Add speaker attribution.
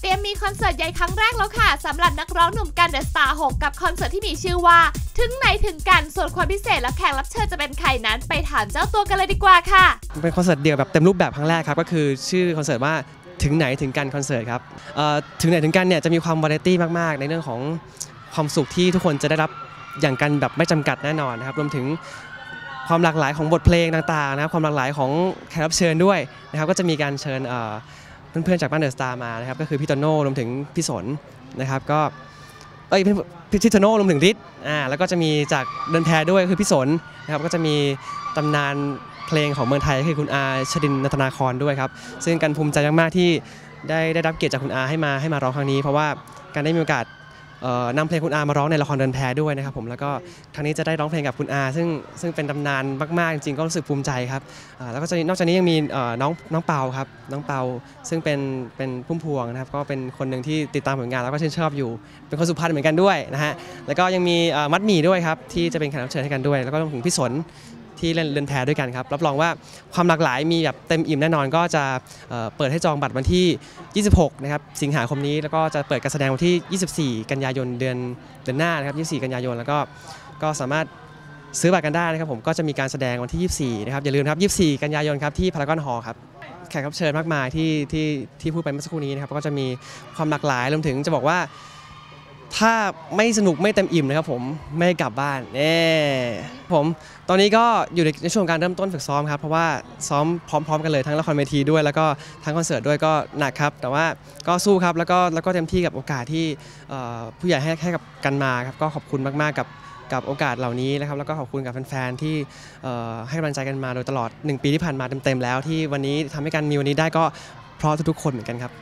Speaker 1: เตรียมมีคอนเสิร์ตใหญ่ครั้งแรกแล้วค่ะสำหรับนักร้องหนุ่มกันเดอะสตาร์6กับคอนเสิร์ตที่มีชื่อว่า ถึงไหนถึงกันส่วนความพิเศษและแขกรับเชิญจะเป็นใครนั้นไปถามเจ้าตัวกันเลยดีกว่าค่ะ
Speaker 2: เป็นคอนเสิร์ตเดี่ยวแบบเต็มรูปแบบครั้งแรกครับก็คือชื่อคอนเสิร์ตว่าถึงไหนถึงกันคอนเสิร์ตครับเอ่อถึงไหนถึงกันเนี่ยจะมีความวาไรตี้มาก ๆ ในเรื่องของความสุขที่ทุกคนจะได้รับอย่างกันแบบไม่จำกัดแน่นอนนะครับรวมถึงความหลากหลายของบทเพลงต่างๆนะครับความหลากหลายของแขกรับเชิญด้วยนะครับก็จะมีการเชิญ เพื่อนๆจากบ้านเดอะสตาร์มานะครับก็คือพี่โตโน่รวมถึงพี่สนนะครับก็เอ้ยพี่พี่โตโน่รวมถึงฤทธิ์อ่าแล้วก็จะมีจากเดินแพรด้วยคือพี่สนนะครับก็จะมีตำนานเพลงของเมืองไทยคือคุณอาชดินนัทนาครด้วยครับซึ่งกันภูมิใจมากๆที่ได้ได้รับเกียรติจากคุณอาให้มาให้มาร้องครั้งนี้ เพราะว่าการได้มีโอกาส นำเพลงคุณอามาร้องในละครเดินแพด้วยนะครับผมแล้วก็ครั้งนี้จะได้ร้องเพลงกับคุณอาซึ่งซึ่งเป็นตำนานมากๆจริงๆก็รู้สึกภูมิใจครับแล้วก็จะนอกจากนี้ยังมีน้องน้องเปาครับน้องเปาซึ่งเป็นเป็นพุ่มพวงนะครับก็เป็นคนหนึ่งที่ติดตามผลงานแล้วก็ชื่นชอบอยู่ เป็นคนสุพรรณเหมือนกันด้วยนะฮะแล้วก็ยังมีมัดหมี่ด้วยครับที่จะเป็นแขกรับเชิญให้กันด้วย แล้วก็รวมถึงพี่สน ที่เล่นเรือนแพด้วยกันครับ รับรองว่าความหลากหลายมีแบบเต็มอิ่มแน่นอนก็จะเเปิดให้จองบัตรวันที่ 26 นะครับ สิงหาคมนี้แล้วก็จะเปิดการแสดงวันที่ 24 กันยายนเดือนเดือนหน้านะครับ 24 กันยายนแล้วก็ก็สามารถซื้อบัตรกันได้นะครับผมก็จะมีการแสดงวันที่ 24 นะครับอย่าลืมครับ 24 กันยายนครับที่พารากอนฮอลล์ครับแขกรับเชิญมากมายที่ที่ที่พูดไปเมื่อสักครู่นี้นะครับก็จะมีความหลากหลายรวมถึงจะบอกว่า ถ้าไม่สนุกไม่เต็มอิ่มนะครับผมไม่กลับบ้านเน่ผมตอนนี้ก็อยู่ในช่วงการเริ่มต้นฝึกซ้อมครับเพราะว่าซ้อมพร้อม ๆ กันเลยทั้งละครเวทีด้วย แล้วก็ทั้งคอนเสิร์ตด้วยก็หนักครับ แต่ว่าก็สู้ครับแล้วก็แล้วก็เต็มที่กับโอกาสที่ผู้ใหญ่ให้ให้กับกันมาครับก็ขอบคุณมากๆกับกับโอกาสเหล่านี้นะครับแล้วก็ขอบคุณกับแฟนๆที่ให้กำลังใจกันมาโดยตลอด 1 ปีที่ผ่านมาเต็มๆแล้ว ที่วันนี้ทำให้กันมีวันนี้ได้ก็เพราะทุกๆคนเหมือนกันครับ